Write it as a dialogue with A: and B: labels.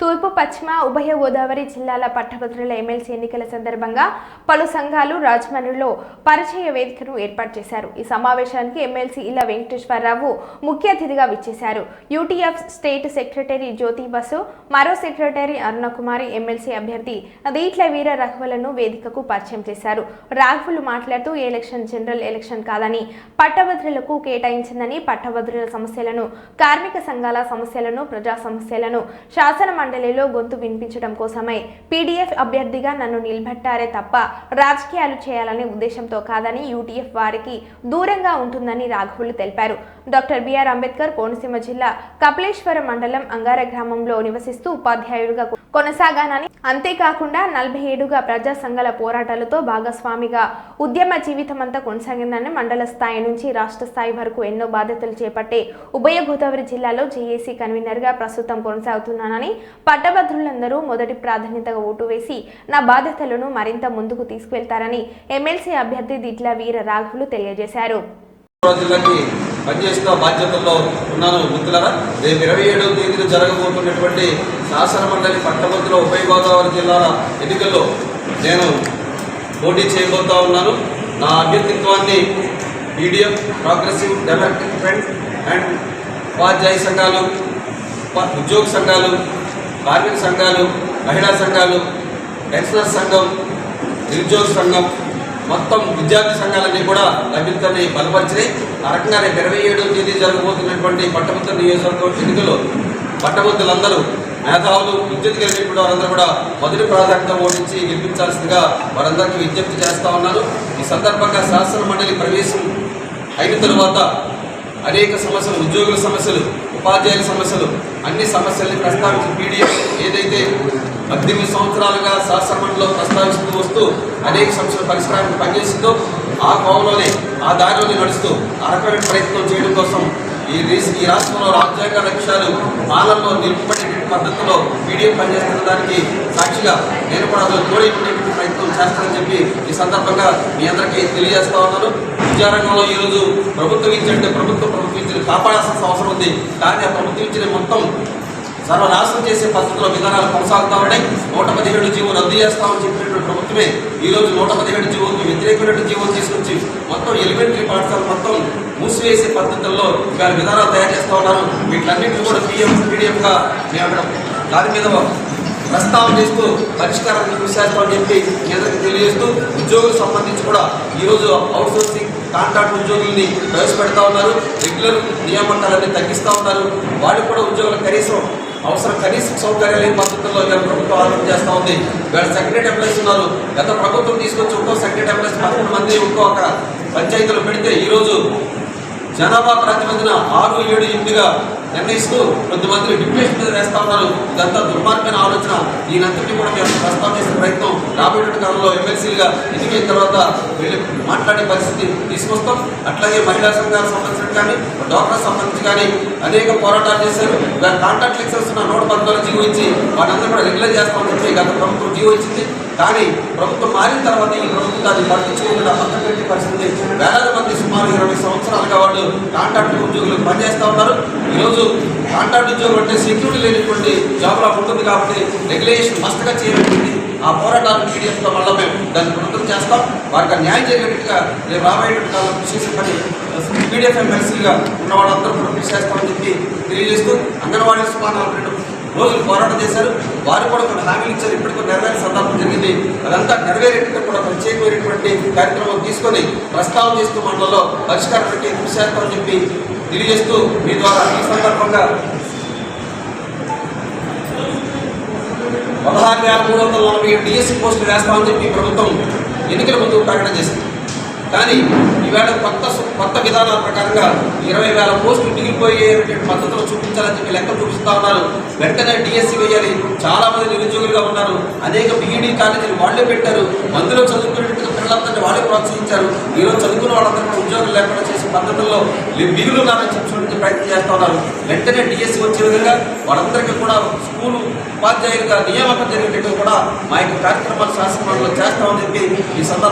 A: తూర్పు పశ్చిమ ఉభయ గోదావరి జిల్లాల పట్టభద్రుల ఎమ్మెల్సీ ఎన్నికల సందర్భంగా పలు సంఘాలు రాజమండ్రిలో పరిచయ వేదికను ఏర్పాటు చేశారు. ఈ సమావేశానికి ఎమ్మెల్సీ ఇలా వెంకటేశ్వరరావు ముఖ్య అతిథిగా విచ్చేశారు. UTF state secretary Jyothi Basu మరో సెక్రటరీ అరుణకుమారి ఎమ్మెల్సీ అభ్యర్థి దీట్ల వీర రాఘవులను వేదికకు పరిచయం చేశారు. రాఘవులు మాట్లాడుతూ ఎలక్షన్ జనరల్ ఎలక్షన్ కాదని పట్టభద్రులకు కేటాయించిందని పట్టభద్రుల సమస్యలను కార్మిక సంఘాల సమస్యలను ప్రజా సమస్యలను శాసన మండలిలో గొంతు వినిపించడం కోసమై పీడీఎఫ్ అభ్యర్థిగా నన్ను నిలబెట్టారే తప్ప రాజకీయాలు చేయాలనే ఉద్దేశంతో కాదని యూటీఎఫ్ వారికి దూరంగా ఉంటుందని రాఘవులు తెలిపారు. డాక్టర్ బిఆర్ అంబేద్కర్ కోనసీమ జిల్లా కపిలేశ్వర మండలం అంగార గ్రామంలో నివసిస్తూ ఉపాధ్యాయుడిగా కొనసాగానని. అంతేకాకుండా నలభై ఏడుగా ప్రజా సంఘాల పోరాటాలతో భాగస్వామిగా ఉద్యమ జీవితం అంతా కొనసాగిందని మండల స్థాయి నుంచి రాష్ట్ర స్థాయి వరకు ఎన్నో బాధ్యతలు చేపట్టే ఉభయ గోదావరి జిల్లాలో జేఏసీ కన్వీనర్గా ప్రస్తుతం కొనసాగుతున్నానని పట్టభద్రులందరూ మొదటి ప్రాధాన్యతగా ఓటు వేసి నా బాధ్యతలను మరింత ముందుకు తీసుకువెళ్తారని ఎమ్మెల్సీ అభ్యర్థి దిట్ల వీర రాఘవులు తెలియజేశారు.
B: పనిచేస్తున్న బాధ్యతల్లో ఉన్నాను మిత్రులరా. రేపు ఇరవై ఏడవ తేదీన జరగబోతున్నటువంటి శాసనమండలి పట్టభద్రుల ఉభయ గోదావరి జిల్లాల ఎన్నికల్లో నేను పోటీ చేయబోతా ఉన్నాను. నా అభ్యర్థిత్వాన్ని పీడిఎఫ్ ప్రోగ్రెసివ్ డెవలప్మెంట్ అండ్ ఉపాధ్యాయ సంఘాలు ఉద్యోగ సంఘాలు కార్మిక సంఘాలు మహిళా సంఘాలు పెన్షనర్ సంఘం నిరుద్యోగ సంఘం మొత్తం విద్యార్థి సంఘాలన్నీ కూడా లభ్యతని బలపరిచినాయి. ఆ రకంగా రేపు ఇరవై ఏడవ తేదీ జరగబోతున్నటువంటి పట్టభద్రుల నియోజకవర్గం ఎన్నికలు పట్టభద్రులందరూ మేధావులు విద్యుత్ కలిగినప్పుడు వారందరూ కూడా మొదటి ప్రాధాన్యత ఓడించి గెలిపించాల్సిందిగా వారందరికీ విజ్ఞప్తి చేస్తా ఉన్నాను. ఈ సందర్భంగా శాసన మండలి ప్రవేశం అయిన తరువాత అనేక సమస్యలు ఉద్యోగుల సమస్యలు ఉపాధ్యాయుల సమస్యలు అన్ని సమస్యల్ని ప్రస్తావించి పీడిఎఫ్ ఏదైతే పద్దెనిమిది సంవత్సరాలుగా శాసనమండలిలో ప్రస్తావిస్తూ వస్తూ అనేక సమస్యల పరిష్కారానికి పనిచేసిందో ఆ కోవలోనే ఆ దారిలోనే నడుస్తూ ఆ రకమైన ప్రయత్నం చేయడం కోసం ఈ రీస్- ఈ రాష్ట్రంలో రాజ్యాంగ లక్ష్యాలు పాలనలో నిలుపుకునేటువంటి పద్ధతిలో పీడిఎఫ్ పనిచేస్తున్న దానికి సాక్షిగా నేను కూడా అందులో తోడైపోయేటువంటి ప్రయత్నం చేస్తానని చెప్పి ఈ సందర్భంగా మీ అందరికీ తెలియజేస్తా ఉన్నాను. విద్యారంగంలో ఈరోజు ప్రభుత్వం ఇచ్చేటంటే ప్రభుత్వం ప్రభుత్వం ఇచ్చిన కాపాడాల్సిన అవసరం ఉంది. కానీ ఆ ప్రభుత్వం ఇచ్చిన మొత్తం సర్వనాశనం చేసే పద్ధతిలో విధానాలు కొనసాగుతా ఉన్నాయి నూట పదిహేడు జీవో రద్దు చేస్తామని చెప్పినటువంటి ప్రభుత్వమే ఈ రోజు నూట పదిహేడు జీవోకి వ్యతిరేకమైనటువంటి జీవో తీసుకొచ్చి మొత్తం ఎలిమెంటరీ పాఠశాల మొత్తం మూసివేసే పద్ధతుల్లో వారి విధానాలు తయారు చేస్తూ ఉన్నారు. వీటిలన్నింటినీ కూడా పిఎం పీడిఎఫ్గా మేము అక్కడ దాని మీద ప్రస్తావన చేస్తూ పరిష్కారాన్ని చూసేస్తామని చెప్పి మీ తెలియజేస్తూ ఉద్యోగులకు సంబంధించి కూడా ఈరోజు అవుట్ సోర్సింగ్ కాంట్రాక్ట్ ఉద్యోగుల్ని ప్రవేశపెడతా ఉన్నారు. రెగ్యులర్ నియామకాలన్నీ తగ్గిస్తూ ఉన్నారు. వాటికి కూడా ఉద్యోగులకు కనీసం అవసరం కనీసం సౌకర్యాలు లేని పద్ధతుల్లో ఇవాళ ప్రభుత్వం ఆలోచన చేస్తూ ఉంది. వీళ్ళ సెక్రటరీ ఎంప్లాయీస్ ఉన్నారు. గత ప్రభుత్వం తీసుకొచ్చి ఒక్కో సెక్రటరీ ఎంప్లాయీస్ పదకొండు మంది ఇంకో అక్కడ పంచాయతీలు పెడితే ఈరోజు జనాభా ప్రాతిపదికన ఆరు ఏడు ఎనిమిదిగా నిర్ణయిస్తూ కొద్దిమంది డిప్యూషన్ మీద వేస్తా ఉన్నారు. ఇదంతా దుర్మార్గమైన ఆలోచన. ఈయనంతటి కూడా మేము ప్రస్తావన చేసే ప్రయత్నం రాబోయే కాలంలో ఎమ్మెల్సీలుగా ఎన్నికైన తర్వాత వెళ్ళి మాట్లాడే పరిస్థితి తీసుకొస్తాం. అట్లాగే మహిళా సంఘాలకు సంబంధించిన కానీ డాక్టర్ సంబంధించి కానీ అనేక పోరాటాలు చేశారు. ఇవాళ కాంట్రాక్ట్ లెక్చర్స్ ఉన్న నూట పద్నాలుగు జీవో ఇచ్చి వాళ్ళందరూ కూడా రెగ్యులర్ చేస్తామని చెప్పి గత ప్రభుత్వం జీవో ఇచ్చింది. కానీ ప్రభుత్వం మారిన తర్వాత ఈ ప్రభుత్వం దాన్ని పట్టించుకోకుండా పక్కన పెట్టే పరిస్థితి వేలాది మంది వాళ్ళు కాంట్రాక్ట్ ఉద్యోగులు పనిచేస్తూ ఉన్నారు. ఈరోజు కాంట్రాక్ట్ ఉద్యోగులు అంటే సెక్యూరిటీ లేనటువంటి జాబ్లా ఉంటుంది కాబట్టి రెగ్యులేషన్ మస్తుగా చేయబడింది ఆ పోరాటాలు పీడిఎఫ్లో మళ్ళీ మేము దాన్ని ప్రభుత్వం చేస్తాం. వారికి న్యాయం జరిగేట్టుగా రేపు రాబోయేటువంటి కాలం కృషి చేసే పని పీడిఎఫ్ ఎమ్మెల్సీలుగా ఉన్న వాళ్ళందరూ కూడా కృషి చేస్తామని చెప్పి తెలియజేస్తూ అంగన్వాడీ సుమారు రోజులు పోరాటం చేశారు. వారు కూడా కొన్ని హామీలు ఇచ్చారు. ఇప్పటికీ నెరవేరే సందర్భం జరిగింది. అదంతా నెరవేరేటట్టు కూడా ప్రత్యేకమైనటువంటి కార్యక్రమం తీసుకొని ప్రస్తావన చేస్తూ మండలంలో పరిష్కారం పెట్టి కృషి చెప్పి తెలియజేస్తూ మీ ద్వారా ఈ సందర్భంగా పదహారు వేల మూడు వందల నలభై ఏడు డిఎస్సీ పోస్టులు వేస్తామని చెప్పి ప్రభుత్వం ఎన్నికల ముందు ప్రకటన చేసింది. కానీ ఈవేళ కొత్త కొత్త విధానాల ప్రకారంగా ఇరవై వేల పోస్టులు మిగిలిపోయేటువంటి పద్ధతులు చూపించాలని చెప్పి లెక్క చూపిస్తూ ఉన్నారు. వెంటనే డిఎస్సి వేయాలి. చాలా మంది నిరుద్యోగులుగా ఉన్నారు. అనేక బీఈడీ కాలేజీలు వాళ్ళే పెట్టారు. మందులో చదువుకునేటువంటి పిల్లలందరినీ వాళ్ళే ప్రోత్సహించారు. ఈరోజు చదువుకున్న వాళ్ళందరూ కూడా ఉద్యోగులు లేకుండా చేసే పద్ధతుల్లో మిగులున్నారని చెప్పి చూడడానికి ప్రయత్నం చేస్తూ ఉన్నారు. వెంటనే డిఎస్సి వచ్చే విధంగా వాళ్ళందరికీ కూడా స్కూలు ఉపాధ్యాయులుగా నియామకం జరిగేటట్టు కూడా మా యొక్క కార్యక్రమాలు శాసనమండలిలో చేస్తామని చెప్పి ఈ సందర్భంగా